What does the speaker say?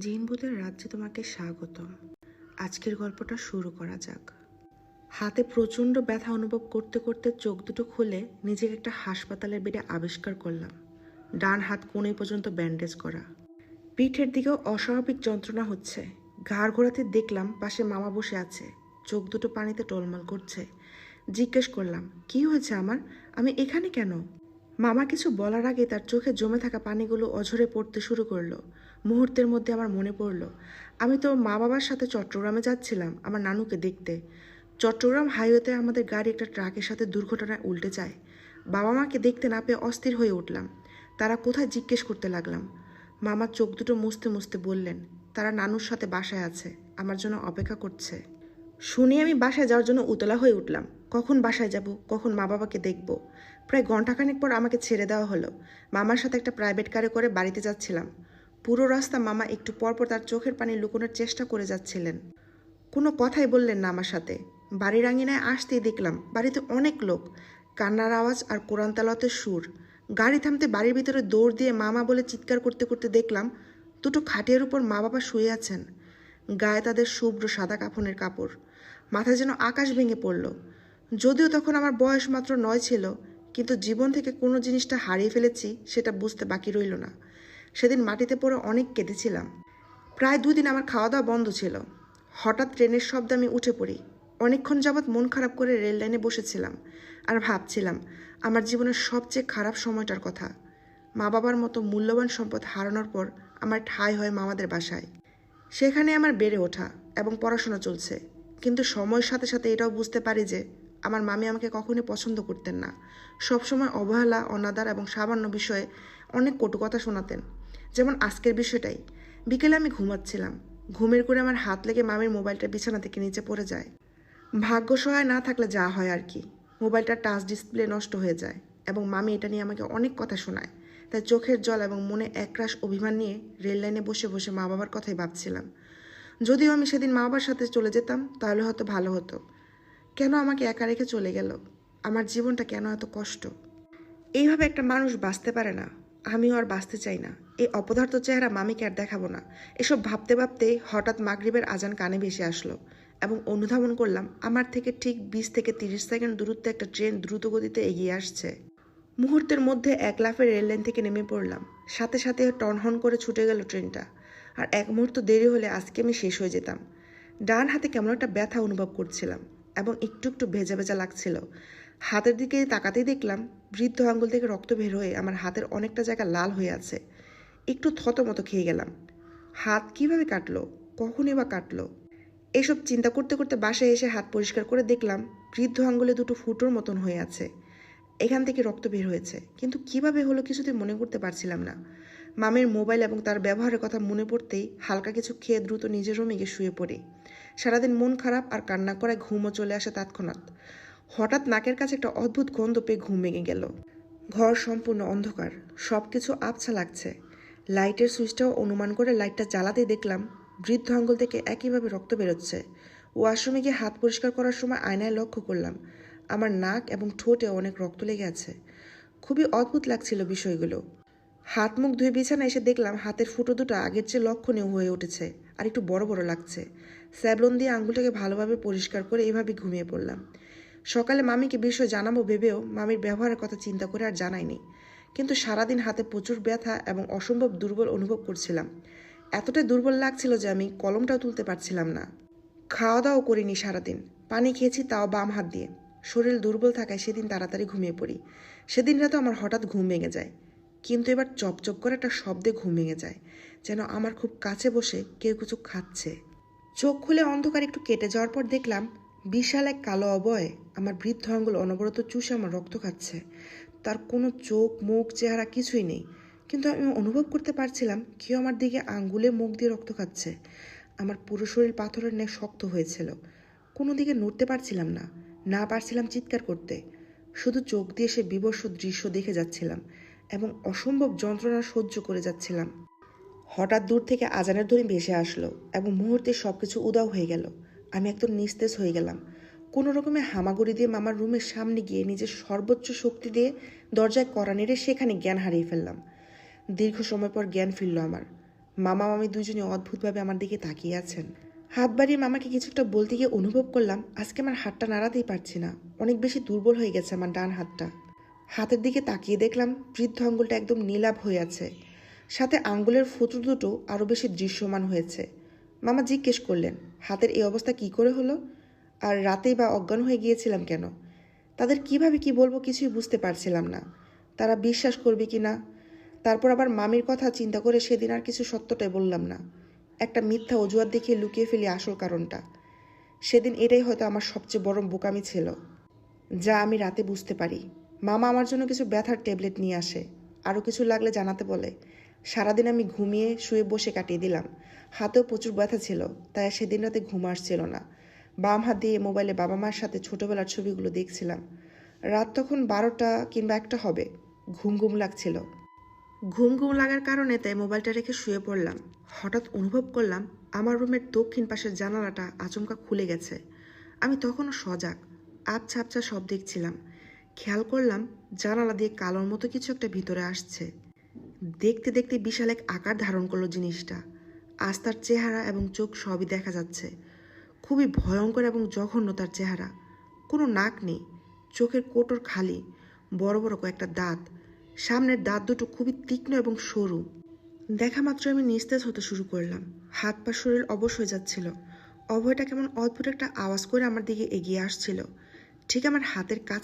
জিনভূতের রাজ্যে তোমাকে স্বাগতম। আজকের গল্পটা শুরু করা যাক। হাতে প্রচণ্ড ব্যথা অনুভব করতে করতে চোখ দুটো খুলে নিজেকে একটা হাসপাতালের বেডে আবিষ্কার করলাম। ডান হাত কোণে পর্যন্ত ব্যান্ডেজ করা। পিঠের দিকেও অস্বাভাবিক যন্ত্রণা হচ্ছে। ঘাড় ঘোরাতে দেখলাম পাশে মামা বসে আছে। চোখ দুটো পানিতে টলমল করছে। জিজ্ঞেস করলাম, কি হয়েছে আমার? আমি এখানে কেন? মামা কিছু বলার আগে তার চোখে জমে থাকা পানিগুলো অঝরে পড়তে শুরু করল। মুহূর্তের মধ্যে আমার মনে পড়ল, আমি তো মা বাবার সাথে চট্টগ্রামে যাচ্ছিলাম আমার নানুকে দেখতে। চট্টগ্রাম হাইওয়েতে আমাদের গাড়ি একটা ট্রাকের সাথে দুর্ঘটনায় উল্টে যায়। বাবা মাকে দেখতে না পেয়ে অস্থির হয়ে উঠলাম। তারা কোথায় জিজ্ঞেস করতে লাগলাম। মামার চোখ দুটো মুছতে মুছতে বললেন, তারা নানুর সাথে বাসায় আছে, আমার জন্য অপেক্ষা করছে। শুনে আমি বাসায় যাওয়ার জন্য উতলা হয়ে উঠলাম। কখন বাসায় যাব, কখন মা বাবাকে দেখব। প্রায় ঘন্টাখানেক পর আমাকে ছেড়ে দেওয়া হলো। মামার সাথে একটা প্রাইভেট কারে করে বাড়িতে যাচ্ছিলাম। পুরো রাস্তা মামা একটু পরপর তার চোখের পানি লুকোনোর চেষ্টা করে যাচ্ছিলেন। কোনো কথাই বললেন না আমার সাথে। বাড়ির আঙিনায় আসতেই দেখলাম, বাড়িতে অনেক লোক। কান্নার আওয়াজ আর কোরআন তালাতের সুর। গাড়ি থামতে বাড়ির ভিতরে দৌড় দিয়ে মামা বলে চিৎকার করতে করতে দেখলাম, দুটো খাটের উপর মা বাবা শুয়ে আছেন। গায়ে তাদের শুভ্র সাদা কাফনের কাপড়। মাথায় যেন আকাশ ভেঙে পড়ল। যদিও তখন আমার বয়স মাত্র নয় ছিল, কিন্তু জীবন থেকে কোনো জিনিসটা হারিয়ে ফেলেছি সেটা বুঝতে বাকি রইল না। সেদিন মাটিতে পড়ে অনেক কেঁদেছিলাম। প্রায় দুদিন আমার খাওয়া দাওয়া বন্ধ ছিল। হঠাৎ ট্রেনের শব্দে আমি উঠে পড়ি। অনেকক্ষণ যাবৎ মন খারাপ করে রেল লাইনে বসেছিলাম আর ভাবছিলাম, আমার জীবনের সবচেয়ে খারাপ সময়টার কথা। মা বাবার মতো মূল্যবান সম্পদ হারানোর পর আমার ঠাই হয় মামাদের বাসায়। সেখানে আমার বেড়ে ওঠা এবং পড়াশোনা চলছে, কিন্তু সময়ের সাথে সাথে এটাও বুঝতে পারি যে আমার মামি আমাকে কখনোই পছন্দ করতেন না। সবসময় অবহেলা, অনাদার এবং সামান্য বিষয়ে অনেক কটু কথা শোনাতেন। যেমন আজকের বিষয়টাই। বিকেলে আমি ঘুমাচ্ছিলাম। ঘুমের করে আমার হাত লেগে মামির মোবাইলটা বিছানা থেকে নিচে পড়ে যায়। ভাগ্য সহায় না থাকলে যা হয় আর কি। মোবাইলটা টাচ ডিসপ্লে নষ্ট হয়ে যায় এবং মামি এটা নিয়ে আমাকে অনেক কথা শোনায়। তাই চোখের জল এবং মনে একরাশ অভিমান নিয়ে রেল লাইনে বসে বসে মা বাবার কথাই ভাবছিলাম। যদিও আমি সেদিন মা বাবার সাথে চলে যেতাম, তাহলে হয়তো ভালো হতো। কেন আমাকে একা রেখে চলে গেল? আমার জীবনটা কেন এত কষ্ট? এইভাবে একটা মানুষ বাঁচতে পারে না। আমিও আর বাঁচতে চাই না। এই অপদার্থ চেহারা মামিকে আর দেখাবো না। এসব ভাবতে ভাবতে হঠাৎ মাগরিবের আজান কানে ভেসে আসলো এবং অনুধাবন করলাম, আমার থেকে ঠিক বিশ থেকে তিরিশ সেকেন্ড দূরত্বে একটা ট্রেন দ্রুত গতিতে এগিয়ে আসছে। মুহূর্তের মধ্যে এক লাফে রেল লাইন থেকে নেমে পড়লাম। সাথে সাথে টনহন করে ছুটে গেল ট্রেনটা। আর এক মুহূর্ত দেরি হলে আজকে আমি শেষ হয়ে যেতাম। ডান হাতে কেমন একটা ব্যথা অনুভব করছিলাম। এবং একটু একটু ভেজা ভেজা লাগছিল। হাতের দিকে তাকাতেই দেখলাম বৃদ্ধ আঙ্গুল থেকে রক্ত বের হয়ে আমার হাতের অনেকটা জায়গা লাল হয়ে আছে। একটু থতমতো খেয়ে গেলাম। হাত কীভাবে কাটলো? কখনই বা কাটলো? এসব চিন্তা করতে করতে বাসায় এসে হাত পরিষ্কার করে দেখলাম বৃদ্ধ আঙ্গুলে দুটো ফুটোর মতন হয়ে আছে। এখান থেকে রক্ত বের হয়েছে। কিন্তু কীভাবে হলো কিছুতেই মনে করতে পারছিলাম না। মামের মোবাইল এবং তার ব্যবহারের কথা মনে পড়তেই হালকা কিছু খেয়ে দ্রুত নিজের রুমে গিয়ে শুয়ে পড়ি। সারাদিন মন খারাপ আর কান্না করায় ঘুমও চলে আসে তৎক্ষণাৎ। হঠাৎ নাকের কাছে একটা অদ্ভুত গন্ধ পেয়ে ঘুম ভেঙে গেল। ঘর সম্পূর্ণ অন্ধকার সব কিছু আবছা লাগছে। লাইটের সুইচটাও অনুমান করে লাইটটা জ্বালাতেই দেখলাম, বৃদ্ধ আঙ্গুল থেকে একইভাবে রক্ত বেরোচ্ছে। ওয়াশরুমে গিয়ে হাত পরিষ্কার করার সময় আয়নায় লক্ষ্য করলাম, আমার নাক এবং ঠোঁটে অনেক রক্ত লেগে আছে। খুবই অদ্ভুত লাগছিল বিষয়গুলো। হাত মুখ ধুয়ে বিছানা এসে দেখলাম হাতের ফুটো দুটো আগের চেয়ে লক্ষণীয় হয়ে উঠেছে, আর একটু বড় বড় লাগছে। স্যাবলন দিয়ে আঙ্গুলটাকে ভালোভাবে পরিষ্কার করে এভাবে ঘুমিয়ে পড়লাম। সকালে মামিকে বিষয় জানাব ভেবেও মামির ব্যবহারের কথা চিন্তা করে আর জানাইনি কিন্তু সারাদিন হাতে প্রচুর ব্যথা এবং অসম্ভব দুর্বল অনুভব করছিলাম। এতটাই দুর্বল লাগছিল যে আমি কলমটাও তুলতে পারছিলাম না। খাওয়া দাওয়াও করিনি সারাদিন। পানি খেয়েছি তাও বাম হাত দিয়ে। শরীর দুর্বল থাকায় সেদিন তাড়াতাড়ি ঘুমিয়ে পড়ি। সেদিন রাতে আমার হঠাৎ ঘুম ভেঙে যায়। কিন্তু এবার চপচপ করে একটা শব্দে ঘুম ভেঙে যায়, যেন আমার খুব কাছে বসে কেউ কিছু খাচ্ছে। চোখ খুলে অন্ধকার একটু কেটে যাওয়ার পর দেখলাম, বিশাল এক কালো অবয় আমার বৃদ্ধ আঙ্গুল অনবরত চুষে আমার রক্ত খাচ্ছে। তার কোনো চোখ, মুখ, চেহারা কিছুই নেই। কিন্তু আমি অনুভব করতে পারছিলাম, কেউ আমার দিকে আঙ্গুলে মুখ দিয়ে রক্ত খাচ্ছে। আমার পুরো শরীর পাথরের ন্যায় শক্ত হয়েছিল। কোনো দিকে নড়তে পারছিলাম না না পারছিলাম চিৎকার করতে। শুধু চোখ দিয়ে সে বিবর্ষ দৃশ্য দেখে যাচ্ছিলাম এবং অসম্ভব যন্ত্রণা সহ্য করে যাচ্ছিলাম। হঠাৎ দূর থেকে আজানের ধ্বনি ভেসে আসলো এবং মুহূর্তে সব কিছু উদাও হয়ে গেল। আমি একদম নিস্তেজ হয়ে গেলাম। কোনো রকমে হামাগুড়ি দিয়ে মামার রুমের সামনে গিয়ে নিজের সর্বোচ্চ শক্তি দিয়ে দরজায় কড়া নেড়ে সেখানে জ্ঞান হারিয়ে ফেললাম। দীর্ঘ সময় পর জ্ঞান ফিরল আমার। মামা মামি দুজনে অদ্ভুতভাবে আমার দিকে তাকিয়ে আছেন। হাত বাড়িয়ে মামাকে কিছু একটা বলতে গিয়ে অনুভব করলাম, আজকে আমার হাতটা নাড়াতেই পারছি না। অনেক বেশি দুর্বল হয়ে গেছে আমার ডান হাতটা। হাতের দিকে তাকিয়ে দেখলাম, বৃদ্ধ আঙ্গুলটা একদম নীলাভ হয়ে আছে। সাথে আঙ্গুলের ফুটো দুটো আরও বেশি দৃশ্যমান হয়েছে। মামা জিজ্ঞেস করলেন, হাতের এই অবস্থা কি করে হলো? আর রাতেই বা অজ্ঞান হয়ে গিয়েছিলাম কেন? তাদের কীভাবে কি বলব কিছুই বুঝতে পারছিলাম না। তারা বিশ্বাস করবে কি না? তারপর আবার মামির কথা চিন্তা করে সেদিন আর কিছু সত্যটাই বললাম না। একটা মিথ্যা অজুহাত দেখিয়ে লুকিয়ে ফেলি আসল কারণটা। সেদিন এটাই হয়তো আমার সবচেয়ে বড় বোকামি ছিল। যা আমি রাতে বুঝতে পারি। মামা আমার জন্য কিছু ব্যথার ট্যাবলেট নিয়ে আসে। আরও কিছু লাগলে জানাতে বলে। সারাদিন আমি ঘুমিয়ে শুয়ে বসে কাটিয়ে দিলাম। হাতেও প্রচুর ব্যথা ছিল, তাই সেদিন রাতে ঘুম আসছিল না। বাম হাত দিয়ে মোবাইলে বাবা মার সাথে ছোটবেলার ছবিগুলো দেখছিলাম। রাত তখন বারোটা কিংবা একটা হবে, ঘুম ঘুম লাগছিল। ঘুম ঘুম লাগার কারণে তাই মোবাইলটা রেখে শুয়ে পড়লাম। হঠাৎ অনুভব করলাম আমার রুমের দক্ষিণ পাশের জানালাটা আচমকা খুলে গেছে। আমি তখনও সজাগ, আবছা আবছা সব দেখছিলাম। খেয়াল করলাম জানালা দিয়ে কালোর মতো কিছু একটা ভিতরে আসছে। দেখতে দেখতে বিশাল এক আকার ধারণ করল জিনিসটা। আজ তার চেহারা এবং চোখ সবই দেখা যাচ্ছে। খুবই ভয়ঙ্কর এবং জঘন্য তার চেহারা। কোনো নাক নেই, চোখের কোটর খালি, বড় বড় কয়েকটা দাঁত। সামনের দাঁত দুটো খুবই তীক্ষ্ণ এবং সরু। দেখা মাত্র আমি নিস্তেজ হতে শুরু করলাম। হাত পা শরীর অবশ হয়ে যাচ্ছিল। অভয়টা কেমন অদ্ভুত একটা আওয়াজ করে আমার দিকে এগিয়ে আসছিল। ঠিক আমার হাতের কাছে